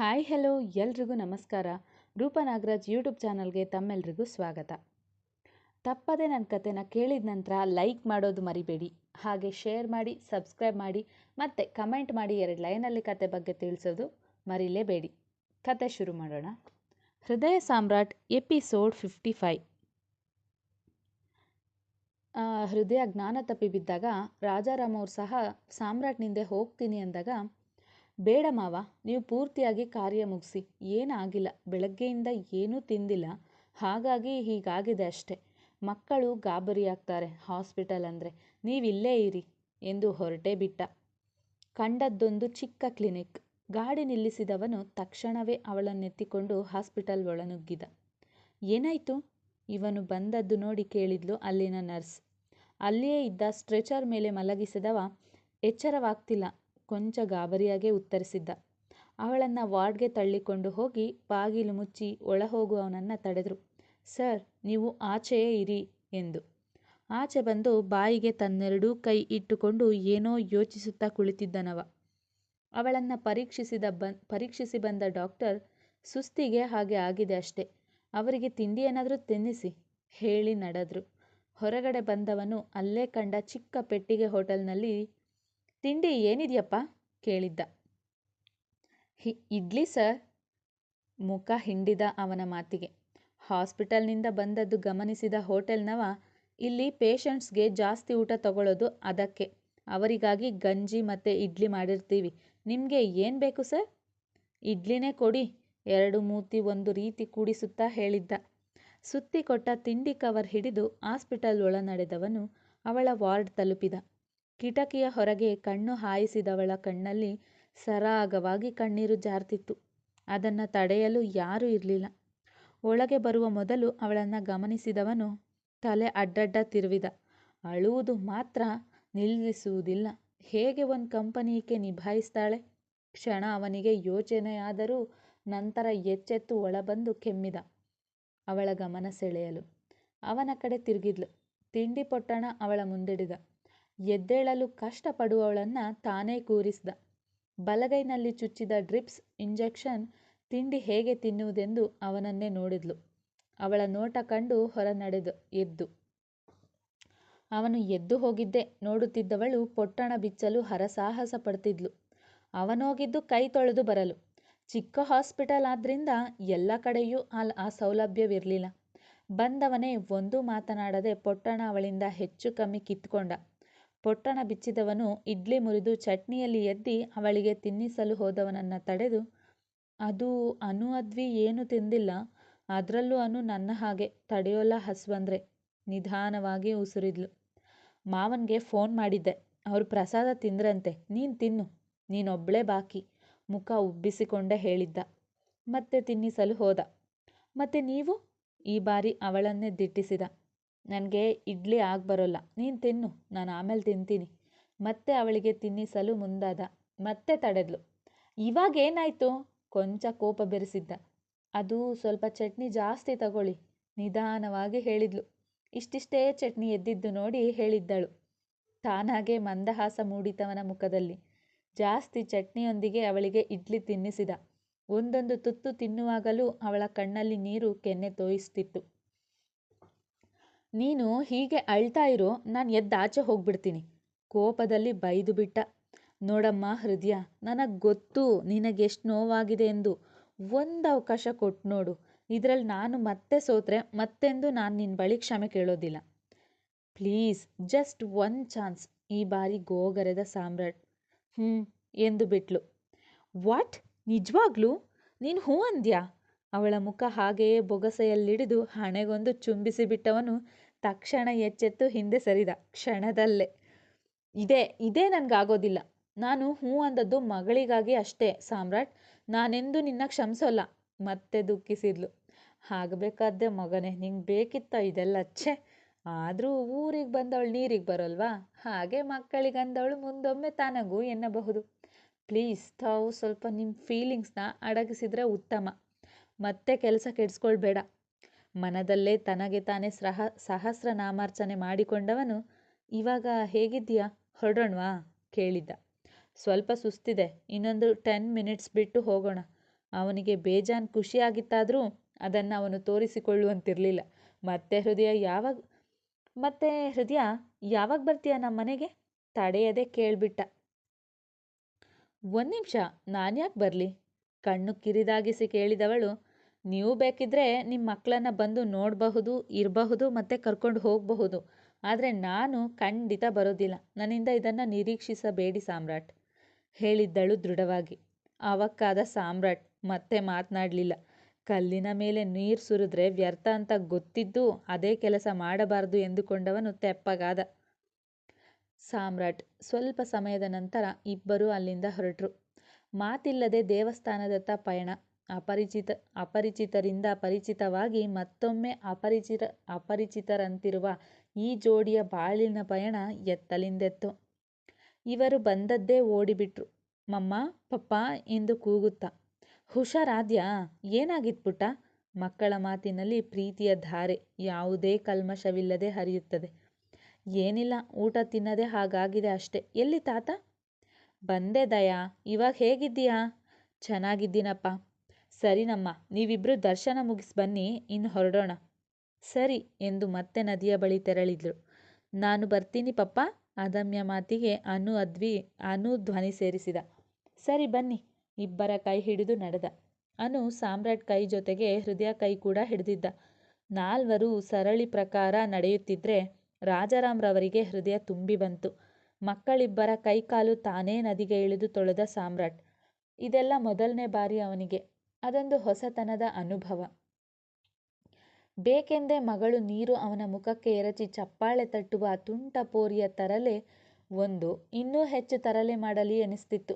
Hi hello, ಎಲ್ರಿಗೂ ನಮಸ್ಕಾರ. ರೂಪ ನಾಗರಾಜ್ ಯೂಟ್ಯೂಬ್ ಚಾನಲ್ಗೆ ತಮ್ಮೆಲ್ರಿಗೂ ಸ್ವಾಗತ. ತಪ್ಪದೆ ನನ್ನ ಕತೆನ ಕೇಳಿದ ನಂತರ ಲೈಕ್ ಮಾಡೋದು ಮರಿಬೇಡಿ. ಹಾಗೆ ಶೇರ್ ಮಾಡಿ, ಸಬ್ಸ್ಕ್ರೈಬ್ ಮಾಡಿ, ಮತ್ತು ಕಮೆಂಟ್ ಮಾಡಿ ಎರಡು ಲೈನಲ್ಲಿ ಕತೆ ಬಗ್ಗೆ ತಿಳಿಸೋದು ಮರಿಲೇಬೇಡಿ. ಕತೆ ಶುರು ಮಾಡೋಣ. ಹೃದಯ ಸಾಮ್ರಾಟ್, ಎಪಿಸೋಡ್ ಫಿಫ್ಟಿ ಫೈವ್. ಹೃದಯ ಜ್ಞಾನ ತಪ್ಪಿ ಬಿದ್ದಾಗ ರಾಜಾರಾಮ್ ಅವ್ರು ಸಹ ಸಾಮ್ರಾಟ್ನಿಂದೆ ಹೋಗ್ತೀನಿ ಅಂದಾಗ ಬೇಡ ಮಾವ, ನೀವು ಪೂರ್ತಿಯಾಗಿ ಕಾರ್ಯ ಮುಗಿಸಿ. ಏನಾಗಿಲ್ಲ, ಬೆಳಗ್ಗೆಯಿಂದ ಏನೂ ತಿಂದಿಲ್ಲ. ಹಾಗಾಗಿ ಹೀಗಾಗಿದೆ ಅಷ್ಟೆ. ಮಕ್ಕಳು ಗಾಬರಿ ಆಗ್ತಾರೆ ಹಾಸ್ಪಿಟಲ್ ಅಂದರೆ. ನೀವಿಲ್ಲೇ ಇರಿ ಎಂದು ಹೊರಟೇ ಬಿಟ್ಟ. ಕಂಡದ್ದೊಂದು ಚಿಕ್ಕ ಕ್ಲಿನಿಕ್. ಗಾಡಿ ನಿಲ್ಲಿಸಿದವನು ತಕ್ಷಣವೇ ಅವಳನ್ನೆತ್ತಿಕೊಂಡು ಹಾಸ್ಪಿಟಲ್ ಒಳನುಗ್ಗಿದ. ಏನಾಯಿತು? ಇವನು ಬಂದದ್ದು ನೋಡಿ ಕೇಳಿದ್ಲು ಅಲ್ಲಿನ ನರ್ಸ್. ಅಲ್ಲಿಯೇ ಇದ್ದ ಸ್ಟ್ರೆಚರ್ ಮೇಲೆ ಮಲಗಿಸಿದವ. ಎಚ್ಚರವಾಗ್ತಿಲ್ಲ. ಕೊಂಚ ಗಾಬರಿಯಾಗೇ ಉತ್ತರಿಸಿದ್ದ. ಅವಳನ್ನು ವಾರ್ಡ್ಗೆ ತಳ್ಳಿಕೊಂಡು ಹೋಗಿ ಬಾಗಿಲು ಮುಚ್ಚಿ ಒಳ ಹೋಗುವವನನ್ನು ತಡೆದರು. ಸರ್, ನೀವು ಆಚೆಯೇ ಇರಿ ಎಂದು. ಆಚೆ ಬಂದು ಬಾಯಿಗೆ ತನ್ನೆರಡೂ ಕೈ ಇಟ್ಟುಕೊಂಡು ಏನೋ ಯೋಚಿಸುತ್ತಾ ಕುಳಿತಿದ್ದನವ. ಅವಳನ್ನು ಪರೀಕ್ಷಿಸಿದ ಬನ್ ಪರೀಕ್ಷಿಸಿ ಬಂದ ಡಾಕ್ಟರ್, ಸುಸ್ತಿಗೆ ಹಾಗೆ ಆಗಿದೆ ಅಷ್ಟೆ. ಅವರಿಗೆ ತಿಂಡಿ ಏನಾದರೂ ತಿನ್ನಿಸಿ ಹೇಳಿ ನಡೆದ್ರು. ಹೊರಗಡೆ ಬಂದವನು ಅಲ್ಲೇ ಕಂಡ ಚಿಕ್ಕ ಪೆಟ್ಟಿಗೆ ಹೋಟೆಲ್ನಲ್ಲಿ ತಿಂಡಿ ಏನಿದೆಯಪ್ಪ? ಕೇಳಿದ್ದ. ಹಿ, ಇಡ್ಲಿ ಸರ್. ಮುಖ ಹಿಂಡಿದ ಅವನ ಮಾತಿಗೆ. ಹಾಸ್ಪಿಟಲ್ನಿಂದ ಬಂದದ್ದು ಗಮನಿಸಿದ ಹೋಟೆಲ್ನವ ಇಲ್ಲಿ ಪೇಷಂಟ್ಸ್ಗೆ ಜಾಸ್ತಿ ಊಟ ತಗೊಳ್ಳೋದು ಅದಕ್ಕೆ. ಅವರಿಗಾಗಿ ಗಂಜಿ ಮತ್ತು ಇಡ್ಲಿ ಮಾಡಿರ್ತೀವಿ. ನಿಮಗೆ ಏನು ಬೇಕು ಸರ್? ಇಡ್ಲಿನೇ ಕೊಡಿ, ಎರಡು ಮೂತಿ ಒಂದು ರೀತಿ ಕೂಡಿಸುತ್ತಾ ಹೇಳಿದ್ದ. ಸುತ್ತಿ ಕೊಟ್ಟ ತಿಂಡಿ ಕವರ್ ಹಿಡಿದು ಆಸ್ಪಿಟಲ್ ಒಳ ನಡೆದವನು ಅವಳ ವಾರ್ಡ್ ತಲುಪಿದ. ಕಿಟಕಿಯ ಹೊರಗೆ ಕಣ್ಣು ಹಾಯಿಸಿದವಳ ಕಣ್ಣಲ್ಲಿ ಸರಾಗವಾಗಿ ಕಣ್ಣೀರು ಜಾರ್ತಿತ್ತು. ಅದನ್ನು ತಡೆಯಲು ಯಾರೂ ಇರಲಿಲ್ಲ. ಒಳಗೆ ಬರುವ ಮೊದಲು ಅವಳನ್ನು ಗಮನಿಸಿದವನು ತಲೆ ಅಡ್ಡಡ್ಡ ತಿರುವಿದ. ಅಳುವುದು ಮಾತ್ರ ನಿಲ್ಲಿಸುವುದಿಲ್ಲ. ಹೇಗೆ ಒಂದು ಕಂಪನಿ ಈಕೆ ನಿಭಾಯಿಸ್ತಾಳೆ? ಕ್ಷಣ ಅವನಿಗೆ ಯೋಚನೆಯಾದರೂ ನಂತರ ಎಚ್ಚೆತ್ತು ಒಳಬಂದು ಕೆಮ್ಮಿದ. ಅವಳ ಗಮನ ಸೆಳೆಯಲು ಅವನ ಕಡೆ ತಿರುಗಿದ್ಲು. ತಿಂಡಿ ಪೊಟ್ಟಣ ಅವಳ ಮುಂದಿಡಿದ. ಎದ್ದೇಳಲು ಕಷ್ಟಪಡುವವಳನ್ನ ತಾನೇ ಕೂರಿಸಿದ. ಬಲಗೈನಲ್ಲಿ ಚುಚ್ಚಿದ ಡ್ರಿಪ್ಸ್ ಇಂಜೆಕ್ಷನ್ ತಿಂಡಿ ಹೇಗೆ ತಿನ್ನುವುದೆಂದು ಅವನನ್ನೇ ನೋಡಿದ್ಲು. ಅವಳ ನೋಟ ಕಂಡು ಹೊರ ನಡೆದು ಎದ್ದು. ಅವನು ಎದ್ದು ಹೋಗಿದ್ದೆ. ನೋಡುತ್ತಿದ್ದವಳು ಪೊಟ್ಟಣ ಬಿಚ್ಚಲು ಹರಸಾಹಸ ಪಡ್ತಿದ್ಲು. ಅವನೋಗಿದ್ದು ಕೈ ತೊಳೆದು ಬರಲು. ಚಿಕ್ಕ ಹಾಸ್ಪಿಟಲ್ ಆದ್ರಿಂದ ಎಲ್ಲ ಕಡೆಯೂ ಆ ಸೌಲಭ್ಯವಿರಲಿಲ್ಲ. ಬಂದವನೇ ಒಂದೂ ಮಾತನಾಡದೆ ಪೊಟ್ಟಣ ಅವಳಿಂದ ಹೆಚ್ಚು ಕಮ್ಮಿ ಕಿತ್ಕೊಂಡ. ಪೊಟ್ಟಣ ಬಿಚ್ಚಿದವನು ಇಡ್ಲಿ ಮುರಿದು ಚಟ್ನಿಯಲ್ಲಿ ಎದ್ದಿ ಅವಳಿಗೆ ತಿನ್ನಿಸಲು ಹೋದವನನ್ನು ತಡೆದು, ಅದು ಅನು ಅದ್ವಿ ಏನು ತಿಂದಿಲ್ಲ, ಅದರಲ್ಲೂ ಅನು ನನ್ನ ಹಾಗೆ ತಡೆಯೋಲ್ಲ ಹಸ್ವಂದ್ರೆ ನಿಧಾನವಾಗಿ ಉಸುರಿದ್ಲು. ಮಾವನ್ಗೆ ಫೋನ್ ಮಾಡಿದ್ದೆ, ಅವ್ರು ಪ್ರಸಾದ ತಿಂದ್ರಂತೆ, ನೀನು ತಿನ್ನು ನೀನೊಬ್ಬಳೇ ಬಾಕಿ, ಮುಖ ಉಬ್ಬಿಸಿಕೊಂಡೇ ಹೇಳಿದ್ದ. ಮತ್ತೆ ತಿನ್ನಿಸಲು ಹೋದ. ಮತ್ತೆ ನೀವು? ಈ ಬಾರಿ ಅವಳನ್ನೇ ದಿಟ್ಟಿಸಿದ. ನನಗೆ ಇಡ್ಲಿ ಬರೋಲ್ಲ. ನೀನು ತಿನ್ನು, ನಾನು ಆಮೇಲೆ ತಿಂತೀನಿ. ಮತ್ತೆ ಅವಳಿಗೆ ತಿನ್ನಿಸಲು ಮುಂದಾದ, ಮತ್ತೆ ತಡೆದ್ಲು. ಇವಾಗೇನಾಯಿತು ಕೊಂಚ ಕೋಪ ಬೆರೆಸಿದ್ದ. ಅದು ಸ್ವಲ್ಪ ಚಟ್ನಿ ಜಾಸ್ತಿ ತಗೊಳ್ಳಿ, ನಿಧಾನವಾಗಿ ಹೇಳಿದ್ಲು. ಇಷ್ಟಿಷ್ಟೇ ಚಟ್ನಿ ಎದ್ದಿದ್ದು ನೋಡಿ ಹೇಳಿದ್ದಳು. ತಾನಾಗೆ ಮಂದಹಾಸ ಮೂಡಿತವನ ಮುಖದಲ್ಲಿ. ಜಾಸ್ತಿ ಚಟ್ನಿಯೊಂದಿಗೆ ಅವಳಿಗೆ ಇಡ್ಲಿ ತಿನ್ನಿಸಿದ. ಒಂದೊಂದು ತುತ್ತು ತಿನ್ನುವಾಗಲೂ ಅವಳ ಕಣ್ಣಲ್ಲಿ ನೀರು ಕೆನ್ನೆ ತೋಯಿಸ್ತಿತ್ತು. ನೀನು ಹೀಗೆ ಅಳ್ತಾ ಇರೋ, ನಾನು ಎದ್ದಾಚೆ ಹೋಗ್ಬಿಡ್ತೀನಿ. ಕೋಪದಲ್ಲಿ ಬೈದು ಬಿಟ್ಟ. ನೋಡಮ್ಮ ಹೃದಯ, ನನಗೆ ಗೊತ್ತು ನಿನಗೆಷ್ಟು ನೋವಾಗಿದೆ ಎಂದು. ಒಂದು ಅವಕಾಶ ಕೊಟ್ಟು ನೋಡು. ಇದರಲ್ಲಿ ನಾನು ಮತ್ತೆ ಸೋತ್ರೆ ಮತ್ತೆಂದು ನಾನು ನಿನ್ನ ಬಳಿ ಕ್ಷಮೆ ಕೇಳೋದಿಲ್ಲ. Please, just one chance. ಈ ಬಾರಿ ಗೋಗರೆದ ಸಾಮ್ರಾಟ್. ಹ್ಞೂ ಎಂದು ಬಿಟ್ಲು. ವಾಟ್? ನಿಜವಾಗ್ಲೂ? ನೀನು ಹೂ ಅಂದ್ಯಾ? ಅವಳ ಮುಖ ಹಾಗೆಯೇ ಬೊಗಸೆಯಲ್ಲಿಡಿದು ಹಣೆಗೊಂದು ಚುಂಬಿಸಿ ಬಿಟ್ಟವನು ತಕ್ಷಣ ಎಚ್ಚೆತ್ತು ಹಿಂದೆ ಸರಿದ. ಕ್ಷಣದಲ್ಲೇ. ಇದೇ ಇದೇ ನನಗಾಗೋದಿಲ್ಲ. ನಾನು ಹ್ಞೂ ಅಂದದ್ದು ಮಗಳಿಗಾಗಿ ಅಷ್ಟೇ, ಸಾಮ್ರಾಟ್. ನಾನೆಂದು ನಿನ್ನ ಕ್ಷಮಿಸೋಲ್ಲ. ಮತ್ತೆ ದುಃಖಿಸಿದ್ಲು. ಆಗಬೇಕಾದ್ದೆ ಮಗನೇ, ನಿಂಗೆ ಬೇಕಿತ್ತ ಇದೆಲ್ಲ? ಛೆ, ಆದರೂ ಊರಿಗೆ ಬಂದವಳು ನೀರಿಗೆ ಬರೋಲ್ವಾ? ಹಾಗೆ ಮಕ್ಕಳಿಗಂದವಳು ಮುಂದೊಮ್ಮೆ ತನಗೂ ಎನ್ನಬಹುದು. ಪ್ಲೀಸ್, ತಾವು ಸ್ವಲ್ಪ ನಿಮ್ಮ ಫೀಲಿಂಗ್ಸ್ನ ಅಡಗಿಸಿದ್ರೆ ಉತ್ತಮ. ಮತ್ತೆ ಕೆಲಸ ಕೆಡಿಸ್ಕೊಳ್ಬೇಡ. ಮನದಲ್ಲೇ ತನಗೆ ತಾನೇ ಸಹ ಸಹಸ್ರ ನಾಮಾರ್ಚನೆ ಮಾಡಿಕೊಂಡವನು, ಇವಾಗ ಹೇಗಿದ್ದೀಯಾ? ಹೊರಡೋಣ್ವಾ ಕೇಳಿದ್ದ. ಸ್ವಲ್ಪ ಸುಸ್ತಿದೆ. ಇನ್ನೊಂದು ಟೆನ್ ಮಿನಿಟ್ಸ್ ಬಿಟ್ಟು ಹೋಗೋಣ. ಅವನಿಗೆ ಬೇಜಾನ್ ಖುಷಿಯಾಗಿತ್ತಾದರೂ ಅದನ್ನು ಅವನು ತೋರಿಸಿಕೊಳ್ಳುವಂತಿರಲಿಲ್ಲ. ಮತ್ತೆ ಹೃದಯ ಯಾವಾಗ, ಮತ್ತೆ ಹೃದಯ ಯಾವಾಗ ಬರ್ತೀಯ ನಮ್ಮ ಮನೆಗೆ? ತಡೆಯದೆ ಕೇಳಿಬಿಟ್ಟ. ಒಂದು ನಿಮಿಷ, ನಾನ್ಯಾಕೆ ಬರಲಿ? ಕಣ್ಣು ಕಿರಿದಾಗಿಸಿ ಕೇಳಿದವಳು ನೀವು ಬೇಕಿದ್ದರೆ ನಿಮ್ಮ ಮಕ್ಕಳನ್ನ ಬಂದು ನೋಡಬಹುದು, ಇರಬಹುದು ಮತ್ತು ಕರ್ಕೊಂಡು ಹೋಗಬಹುದು. ಆದರೆ ನಾನು ಖಂಡಿತ ಬರೋದಿಲ್ಲ. ನನ್ನಿಂದ ಇದನ್ನು ನಿರೀಕ್ಷಿಸಬೇಡಿ ಸಾಮ್ರಾಟ್. ಹೇಳಿದ್ದಳು ದೃಢವಾಗಿ. ಅವಕ್ಕಾದ ಸಾಮ್ರಾಟ್, ಮತ್ತೆ ಮಾತನಾಡಲಿಲ್ಲ. ಕಲ್ಲಿನ ಮೇಲೆ ನೀರು ಸುರಿದ್ರೆ ವ್ಯರ್ಥ ಅಂತ ಗೊತ್ತಿದ್ದು ಅದೇ ಕೆಲಸ ಮಾಡಬಾರದು ಎಂದುಕೊಂಡವನು ತೆಪ್ಪಗಾದ. ಸಾಮ್ರಾಟ್, ಸ್ವಲ್ಪ ಸಮಯದ ನಂತರ ಇಬ್ಬರೂ ಅಲ್ಲಿಂದ ಹೊರಟರು. ಮಾತಿಲ್ಲದೆ ದೇವಸ್ಥಾನದತ್ತ ಪಯಣ. ಅಪರಿಚಿತ, ಅಪರಿಚಿತರಿಂದ ಪರಿಚಿತವಾಗಿ ಮತ್ತೊಮ್ಮೆ ಅಪರಿಚಿತ ಅಪರಿಚಿತರಂತಿರುವ ಈ ಜೋಡಿಯ ಬಾಳಿನ ಪಯಣ ಎತ್ತಲಿಂದೆತ್ತು. ಇವರು ಬಂದದ್ದೇ ಓಡಿಬಿಟ್ರು. ಮಮ್ಮ, ಪಪ್ಪ ಎಂದು ಕೂಗುತ್ತಾ, ಹುಷಾರಾದ್ಯಾ? ಏನಾಗಿತ್ ಮಕ್ಕಳ ಮಾತಿನಲ್ಲಿ ಪ್ರೀತಿಯ ಧಾರೆ ಯಾವುದೇ ಕಲ್ಮಶವಿಲ್ಲದೆ ಹರಿಯುತ್ತದೆ. ಏನಿಲ್ಲ, ಊಟ ತಿನ್ನದೆ ಹಾಗಾಗಿದೆ ಅಷ್ಟೆ. ಎಲ್ಲಿ ತಾತ? ಬಂದೆ ದಯಾ, ಇವಾಗ ಹೇಗಿದ್ದೀಯಾ? ಚೆನ್ನಾಗಿದ್ದೀನಪ್ಪ. ಸರಿನಮ್ಮ ನೀವಿಬ್ರು ದರ್ಶನ ಮುಗಿಸಿ ಬನ್ನಿ ಇನ್ನು ಹೊರಡೋಣ. ಸರಿ ಎಂದು ಮತ್ತೆ ನದಿಯ ಬಳಿ ತೆರಳಿದ್ರು ನಾನು ಬರ್ತೀನಿ ಪಪ್ಪ ಅದಮ್ಯ ಮಾತಿಗೆ ಅನು ಅದ್ವಿ, ಅನು ಧ್ವನಿ ಸೇರಿಸಿದ. ಸರಿ ಬನ್ನಿ, ಇಬ್ಬರ ಕೈ ಹಿಡಿದು ನಡೆದ. ಅನು ಸಾಮ್ರಾಟ್ ಕೈ ಜೊತೆಗೆ ಹೃದಯ ಕೈ ಕೂಡ ಹಿಡಿದಿದ್ದ. ನಾಲ್ವರು ಸರಳಿ ಪ್ರಕಾರ ನಡೆಯುತ್ತಿದ್ರೆ ರಾಜಾರಾಮ್ರವರಿಗೆ ಹೃದಯ ತುಂಬಿ ಬಂತು. ಮಕ್ಕಳಿಬ್ಬರ ಕೈಕಾಲು ತಾನೇ ನದಿಗೆ ಇಳಿದು ತೊಳೆದ ಸಾಮ್ರಾಟ್. ಇದೆಲ್ಲ ಮೊದಲನೇ ಬಾರಿ ಅವನಿಗೆ. ಅದೊಂದು ಹೊಸತನದ ಅನುಭವ. ಬೇಕೆಂದೇ ಮಗಳು ನೀರು ಅವನ ಮುಖಕ್ಕೆ ಎರಚಿ ಚಪ್ಪಾಳೆ ತಟ್ಟುವ ತುಂಟ ಪೋರಿಯ ತರಲೆ ಒಂದು ಇನ್ನೂ ಹೆಚ್ಚು ತರಲೆ ಮಾಡಲಿ ಎನಿಸ್ತಿತ್ತು.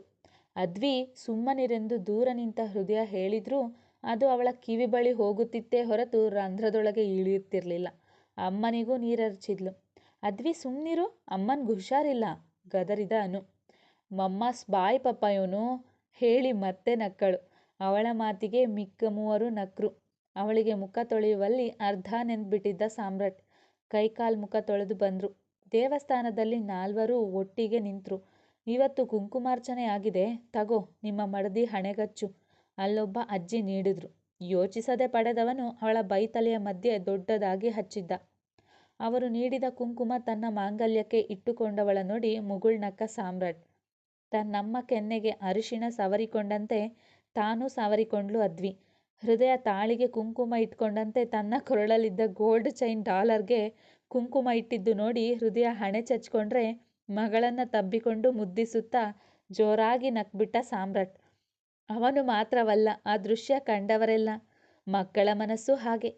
ಅದ್ವಿ ಸುಮ್ಮನಿರೆಂದು ದೂರ ನಿಂತ ಹೃದಯ ಹೇಳಿದ್ರೂ ಅದು ಅವಳ ಕಿವಿ ಬಳಿ ಹೋಗುತ್ತಿತ್ತೇ ಹೊರತು ರಂಧ್ರದೊಳಗೆ ಇಳಿಯುತ್ತಿರಲಿಲ್ಲ. ಅಮ್ಮನಿಗೂ ನೀರರ್ಚಿದ್ಲು. ಅದ್ವಿ ಸುಮ್ಮನಿರು ಅಮ್ಮನ್ಗೆ ಹುಷಾರಿಲ್ಲ, ಗದರಿದ ಅನು. ಮಮ್ಮಸ್ ಬಾಯ್ ಪಪ್ಪ ಇವನು ಹೇಳಿ ಮತ್ತೆ ನಕ್ಕಳು. ಅವಳ ಮಾತಿಗೆ ಮಿಕ್ಕ ಮೂವರು ನಕ್ರು. ಅವಳಿಗೆ ಮುಖ ತೊಳೆಯುವಲ್ಲಿ ಅರ್ಧ ನೆಂದ್ಬಿಟ್ಟಿದ್ದ ಸಾಮ್ರಾಟ್. ಕೈಕಾಲು ಮುಖ ತೊಳೆದು ಬಂದರು. ದೇವಸ್ಥಾನದಲ್ಲಿ ನಾಲ್ವರು ಒಟ್ಟಿಗೆ ನಿಂತರು. ಇವತ್ತು ಕುಂಕುಮಾರ್ಚನೆ ಆಗಿದೆ. ತಗೋ, ನಿಮ್ಮ ಮಡದಿ ಹಣೆಗಚ್ಚು. ಅಲ್ಲೊಬ್ಬ ಅಜ್ಜಿ ನೀಡಿದ್ರು. ಯೋಚಿಸದೆ ಪಡೆದವನು ಅವಳ ಬೈತಲೆಯ ಮಧ್ಯೆ ದೊಡ್ಡದಾಗಿ ಹಚ್ಚಿದ್ದ. ಅವರು ನೀಡಿದ ಕುಂಕುಮ ತನ್ನ ಮಾಂಗಲ್ಯಕ್ಕೆ ಇಟ್ಟುಕೊಂಡವಳ ನೋಡಿ ಮುಗುಳ್ನಕ್ಕ ಸಾಮ್ರಾಟ್. ತನ್ನಮ್ಮ ಕೆನ್ನೆಗೆ ಅರಿಶಿಣ ಸವರಿಕೊಂಡಂತೆ ತಾನೂ ಸಾವರಿಕೊಂಡ್ಲು ಅದ್ವಿ. ಹೃದಯ ತಾಳಿಗೆ ಕುಂಕುಮ ಇಟ್ಕೊಂಡಂತೆ ತನ್ನ ಕೊರಳಲ್ಲಿದ್ದ ಗೋಲ್ಡ್ ಚೈನ್ ಡಾಲರ್ಗೆ ಕುಂಕುಮ ಇಟ್ಟಿದ್ದು ನೋಡಿ ಹೃದಯ ಹಣೆ ಚಚ್ಕೊಂಡ್ರೆ ಮಗಳನ್ನ ತಬ್ಬಿಕೊಂಡು ಮುದ್ದಿಸುತ್ತಾ ಜೋರಾಗಿ ನಕ್ಬಿಟ್ಟ ಸಾಮ್ರಾಟ್. ಅವನು ಮಾತ್ರವಲ್ಲ, ಆ ದೃಶ್ಯ ಕಂಡವರೆಲ್ಲ. ಮಕ್ಕಳ ಮನಸ್ಸು ಹಾಗೆ.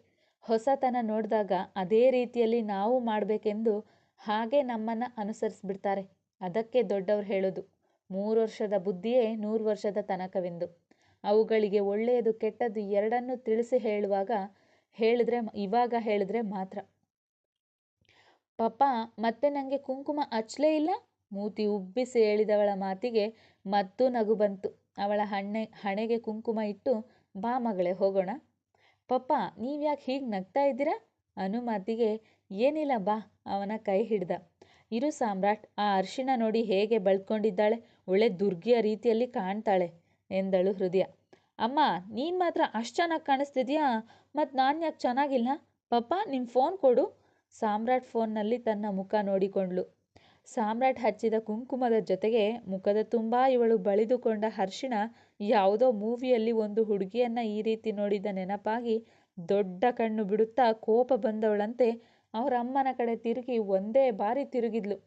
ಹೊಸತನ ನೋಡಿದಾಗ ಅದೇ ರೀತಿಯಲ್ಲಿ ನಾವು ಮಾಡಬೇಕೆಂದು ಹಾಗೆ ನಮ್ಮನ್ನು ಅನುಸರಿಸ್ಬಿಡ್ತಾರೆ. ಅದಕ್ಕೆ ದೊಡ್ಡವರು ಹೇಳೋದು, ಮೂರು ವರ್ಷದ ಬುದ್ಧಿಯೇ ನೂರು ವರ್ಷದ ತನಕವೆಂದು. ಅವುಗಳಿಗೆ ಒಳ್ಳೆಯದು ಕೆಟ್ಟದ್ದು ಎರಡನ್ನೂ ತಿಳಿಸಿ ಹೇಳುವಾಗ ಹೇಳಿದ್ರೆ ಇವಾಗ ಹೇಳಿದ್ರೆ ಮಾತ್ರ. ಪಪ್ಪ, ಮತ್ತೆ ನನಗೆ ಕುಂಕುಮ ಹಚ್ಚಲೇ ಇಲ್ಲ? ಮೂತಿ ಉಬ್ಬಿಸಿ ಹೇಳಿದವಳ ಮಾತಿಗೆ ಮತ್ತೂ ನಗು ಬಂತು. ಅವಳ ಹಣ್ಣೆ, ಹಣೆಗೆ ಕುಂಕುಮ ಇಟ್ಟು, ಬಾ ಮಗಳೇ, ಹೋಗೋಣ. ಪಪ್ಪ, ನೀವ್ಯಾಕೆ ಹೀಗೆ ನಗ್ತಾ ಇದ್ದೀರಾ? ಅನು ಮಾತಿಗೆ, ಏನಿಲ್ಲ ಬಾ. ಅವನ ಕೈ ಹಿಡ್ದ. ಇರು ಸಾಮ್ರಾಟ್, ಆ ಅರ್ಶಿಣ ನೋಡಿ ಹೇಗೆ ಬಳ್ಕೊಂಡಿದ್ದಾಳೆ? ಒಳ್ಳೆ ದುರ್ಗಿಯ ರೀತಿಯಲ್ಲಿ ಕಾಣ್ತಾಳೆ, ಎಂದಳು ಹೃದಯ. ಅಮ್ಮ, ನೀನು ಮಾತ್ರ ಅಷ್ಟು ಚೆನ್ನಾಗಿ ಕಾಣಿಸ್ತಿದ್ಯಾ? ಮತ್ತು ನಾನು ಯಾಕೆ ಚೆನ್ನಾಗಿಲ್ಲ? ಪಪ್ಪ ನಿಮ್ಮ ಫೋನ್ ಕೊಡು. ಸಾಮ್ರಾಟ್ ಫೋನ್ನಲ್ಲಿ ತನ್ನ ಮುಖ ನೋಡಿಕೊಂಡ್ಳು. ಸಾಮ್ರಾಟ್ ಹಚ್ಚಿದ ಕುಂಕುಮದ ಜೊತೆಗೆ ಮುಖದ ತುಂಬ ಇವಳು ಬಳಿದುಕೊಂಡ ಹರ್ಷಿಣ ಯಾವುದೋ ಮೂವಿಯಲ್ಲಿ ಒಂದು ಹುಡುಗಿಯನ್ನ ಈ ರೀತಿ ನೋಡಿದ ನೆನಪಾಗಿ ದೊಡ್ಡ ಕಣ್ಣು ಬಿಡುತ್ತಾ ಕೋಪ ಬಂದವಳಂತೆ ಅವರ ಅಮ್ಮನ ಕಡೆ ತಿರುಗಿ ಒಂದೇ ಬಾರಿ ತಿರುಗಿದ್ಲು.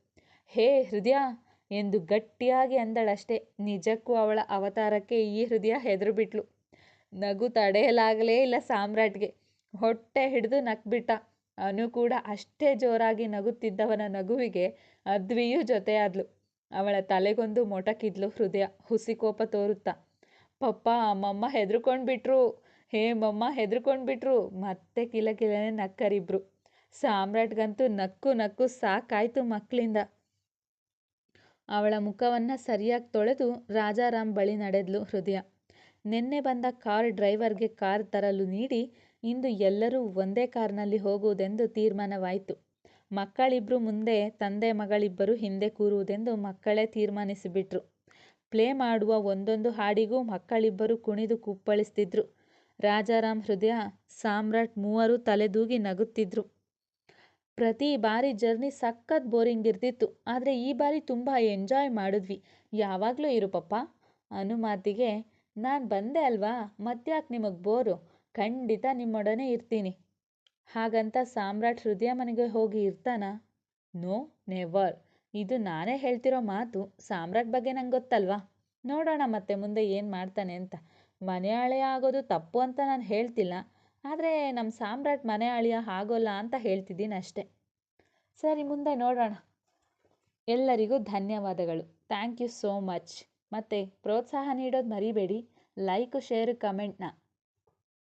ಹೇ, ಹೃದಯ! ಎಂದು ಗಟ್ಟಿಯಾಗಿ ಅಂದಳಷ್ಟೇ. ನಿಜಕ್ಕೂ ಅವಳ ಅವತಾರಕ್ಕೆ ಈ ಹೃದಯ ಹೆದರುಬಿಟ್ಲು. ನಗು ತಡೆಯಲಾಗಲೇ ಇಲ್ಲ ಸಾಮ್ರಾಟ್ಗೆ. ಹೊಟ್ಟೆ ಹಿಡಿದು ನಕ್ಬಿಟ್ಟ. ಅನು ಕೂಡ ಅಷ್ಟೇ ಜೋರಾಗಿ ನಗುತ್ತಿದ್ದವನ ನಗುವಿಗೆ ಅದ್ವಿಯೂ ಜೊತೆಯಾದ್ಲು. ಅವಳ ತಲೆಗೊಂದು ಮೊಟಕಿದ್ಲು ಹೃದಯ. ಹುಸಿಕೋಪ ತೋರುತ್ತಾ. ಪಪ್ಪ, ಅಮ್ಮಮ್ಮ ಹೆದರ್ಕೊಂಡ್ಬಿಟ್ರು. ಹೇ ಮಮ್ಮ, ಹೆದರ್ಕೊಂಡ್ಬಿಟ್ರು. ಮತ್ತೆ ಕಿಲಕಿಲನೆ ನಕ್ಕರಿಬ್ರು. ಸಾಮ್ರಾಟ್ಗಂತೂ ನಕ್ಕು ನಕ್ಕು ಸಾಕಾಯ್ತು ಮಕ್ಕಳಿಂದ. ಅವಳ ಮುಖವನ್ನು ಸರಿಯಾಗಿ ತೊಳೆದು ರಾಜಾರಾಮ್ ಬಳಿ ನಡೆದ್ಲು ಹೃದಯ. ನಿನ್ನೆ ಬಂದ ಕಾರ್ ಡ್ರೈವರ್ಗೆ ಕಾರ್ ತರಲು ನೀಡಿ ಇಂದು ಎಲ್ಲರೂ ಒಂದೇ ಕಾರ್ನಲ್ಲಿ ಹೋಗುವುದೆಂದು ತೀರ್ಮಾನವಾಯಿತು. ಮಕ್ಕಳಿಬ್ಬರು ಮುಂದೆ ತಂದೆ ಮಗಳಿಬ್ಬರು ಹಿಂದೆ ಕೂರುವುದೆಂದು ಮಕ್ಕಳೇ ತೀರ್ಮಾನಿಸಿಬಿಟ್ರು. ಪ್ಲೇ ಮಾಡುವ ಒಂದೊಂದು ಹಾಡಿಗೂ ಮಕ್ಕಳಿಬ್ಬರು ಕುಣಿದು ಕುಪ್ಪಳಿಸ್ತಿದ್ರು. ರಾಜಾರಾಮ್ ಹೃದಯ, ಸಾಮ್ರಾಟ್ ಮೂವರು ತಲೆದೂಗಿ ನಗುತ್ತಿದ್ರು. ಪ್ರತಿ ಬಾರಿ ಜರ್ನಿ ಸಖತ್ ಬೋರಿಂಗ್ ಇರ್ತಿತ್ತು. ಆದರೆ ಈ ಬಾರಿ ತುಂಬ ಎಂಜಾಯ್ ಮಾಡಿದ್ವಿ. ಯಾವಾಗಲೂ ಇರು ಪಪ್ಪ. ಅನುಮಾತಿಗೆ ನಾನು ಬಂದೆ ಅಲ್ವಾ? ಮತ್ತ್ಯಾಕೆ ನಿಮಗೆ ಬೋರು? ಖಂಡಿತ ನಿಮ್ಮೊಡನೆ ಇರ್ತೀನಿ. ಹಾಗಂತ ಸಾಮ್ರಾಟ್ ಹೃದಯ ಮನೆಗೆ ಹೋಗಿ ಇರ್ತಾನ? No, never. ಇದು ನಾನೇ ಹೇಳ್ತಿರೋ ಮಾತು ಸಾಮ್ರಾಟ್ ಬಗ್ಗೆ ನಂಗೆ ಗೊತ್ತಲ್ವಾ? ನೋಡೋಣ ಮತ್ತೆ ಮುಂದೆ ಏನು ಮಾಡ್ತಾನೆ ಅಂತ. ಮನೆಯಾಳೆ ಆಗೋದು ತಪ್ಪು ಅಂತ ನಾನು ಹೇಳ್ತಿಲ್ಲ. ಆದರೆ ನಮ್ಮ ಸಾಮ್ರಾಟ್ ಮನೆ ಅಳಿಯ ಆಗೋಲ್ಲ ಅಂತ ಹೇಳ್ತಿದ್ದೀನಿ ಅಷ್ಟೆ. ಸರಿ, ಮುಂದೆ ನೋಡೋಣ. ಎಲ್ಲರಿಗೂ ಧನ್ಯವಾದಗಳು. Thank you so much. ಮತ್ತು ಪ್ರೋತ್ಸಾಹ ನೀಡೋದು ಮರಿಬೇಡಿ. Like, share, ಕಮೆಂಟ್ನ.